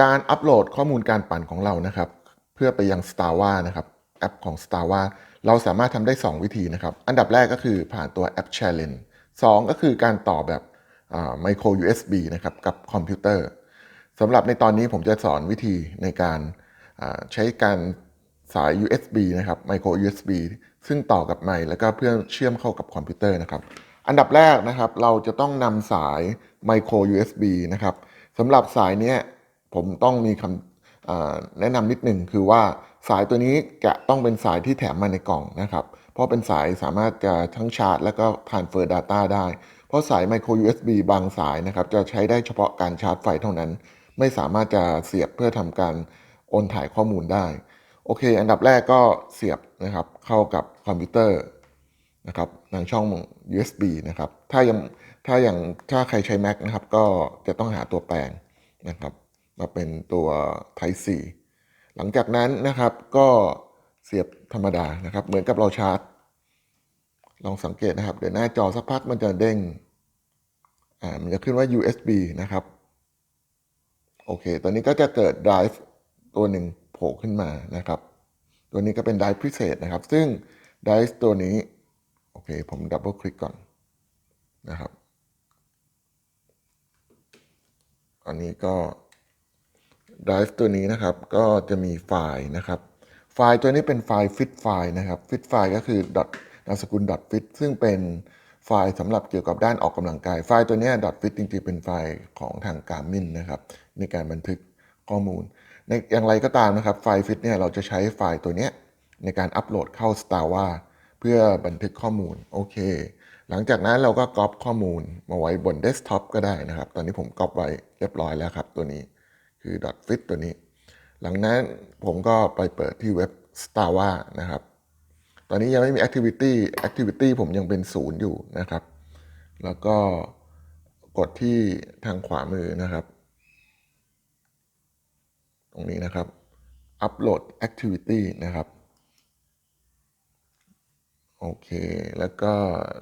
การอัปโหลดข้อมูลการปั่นของเรานะครับ เพื่อไปยัง Starwa นะครับแอปของ Starwa เราสามารถทำได้ 2 วิธีนะครับ อันดับแรกก็คือผ่านตัวแอป Challenge 2 ก็คือการต่อแบบไมโคร USB นะครับกับคอมพิวเตอร์สำหรับในตอนนี้ผมจะสอนวิธีในการใช้การสาย USB นะครับไมโคร USB ซึ่งต่อกับไมค์แล้วก็เพื่อเชื่อมเข้ากับคอมพิวเตอร์นะครับ อันดับแรกนะครับเราจะต้องนำสายไมโคร USB นะครับสำหรับสายเนี้ย ผมต้องมีคำแนะนำนิดหนึ่งคือว่าสายตัวนี้จะต้องเป็นสายที่แถมมาในกล่องนะครับ เพราะเป็นสายสามารถจะทั้งชาร์จ แล้วก็ transfer data ได้ เพราะสายไมโคร USB บางสายนะครับ จะใช้ได้เฉพาะการชาร์จไฟเท่านั้น ไม่สามารถจะเสียบเพื่อทำการโอนถ่ายข้อมูลได้ โอเค อันดับแรกก็เสียบนะครับเข้ากับคอมพิวเตอร์นะครับทางช่อง USB นะครับถ้ายังถ้าอย่างถ้าใครใช้ Mac นะครับ ก็จะต้องหาตัวแปลงนะครับ มาเป็นตัว Type C หลังจากนั้นนะครับก็เสียบธรรมดานะครับ เหมือนกับเราชาร์จ ลองสังเกตนะครับ เดี๋ยวหน้าจอสักพักมันจะเด้งอ่ามันจะขึ้นว่า USB นะครับ โอเค ตอนนี้ก็จะเกิด drive ตัวหนึ่งโผล่ขึ้นมานะครับ ตัวนี้ก็เป็น drive พิเศษนะครับ ซึ่ง drive ตัวนี้ โอเค ผมดับเบิลคลิกก่อนนะครับ อันนี้ก็ drive ตัวนี้นะครับ ก็จะมีไฟล์นะครับ ไฟล์ตัวนี้เป็นไฟล์ fit ไฟล์นะครับ fit ไฟล์ก็คือ dot นามสกุล .fit ซึ่งเป็นไฟล์สำหรับเกี่ยวกับด้านออกกำลังกาย ไฟล์ตัวนี้ย .fit จริงๆ เป็นไฟล์ของทางการมินนะครับ ในการบันทึกข้อมูลในอย่างไรก็ตามนะครับ ไฟล์ fit เนี่ยเราจะใช้ไฟล์ตัวนี้ในการอัปโหลดเข้า Starwa เพื่อบันทึกข้อมูล โอเค หลังจากนั้นเราก็ก๊อปข้อมูลมาไว้บนเดสก์ท็อปก็ได้นะครับ ตอนนี้ผมก๊อปไว้เรียบร้อยแล้วครับตัวนี้ คือ .fit ตัวนี้ หลังนั้นผมก็ไปเปิดที่เว็บ Starwa นะครับ ตอนนี้ยังไม่มี activity activity ผมยังเป็นศูนย์อยู่นะครับ แล้วก็กดที่ทางขวามือนะครับ ตรงนี้นะครับ upload activity นะครับโอเค แล้วก็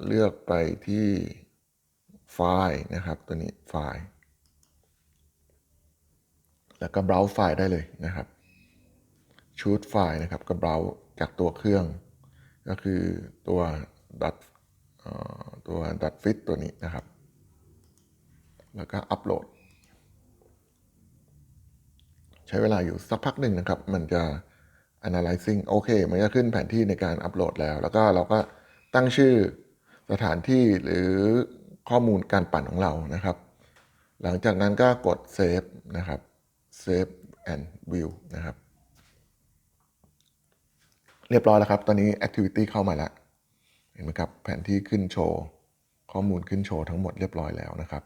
เลือกไปที่ไฟล์นะครับ ตัวนี้ไฟล์ แล้วก็ browse ไฟล์ได้เลยนะครับ choose ไฟล์นะครับก็ browse จากตัวเครื่อง ก็คือตัว dot เอ่อตัว dot fit ตัวนี้นะครับ แล้วก็อัปโหลด ใช้เวลาอยู่สักพักหนึ่งนะครับ มันจะ analyzing โอเค มันจะขึ้นแผนที่ในการอัปโหลดแล้ว แล้วก็เราก็ตั้งชื่อสถานที่หรือข้อมูลการปั่นของเรานะครับ หลังจากนั้นก็กด save นะครับ save and view นะครับ เรียบร้อยแล้วครับ ตอนนี้ activity เข้ามาแล้ว เห็นไหมครับ แผนที่ขึ้นโชว์ ข้อมูลขึ้นโชว์ทั้งหมดเรียบร้อยแล้วนะครับ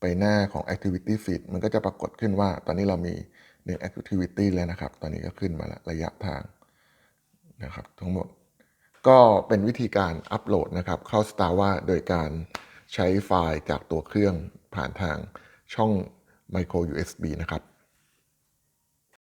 ไปหน้าของ activity feed มันก็จะปรากฏขึ้นว่า ตอนนี้เรามีหนึ่ง activity แล้วนะครับ ตอนนี้ก็ขึ้นมาแล้วระยะทางนะครับทั้งหมดก็เป็นวิธีการอัปโหลดนะครับ เข้า Starwa โดยการใช้ไฟล์จากตัวเครื่องผ่านทางช่อง micro USB นะครับ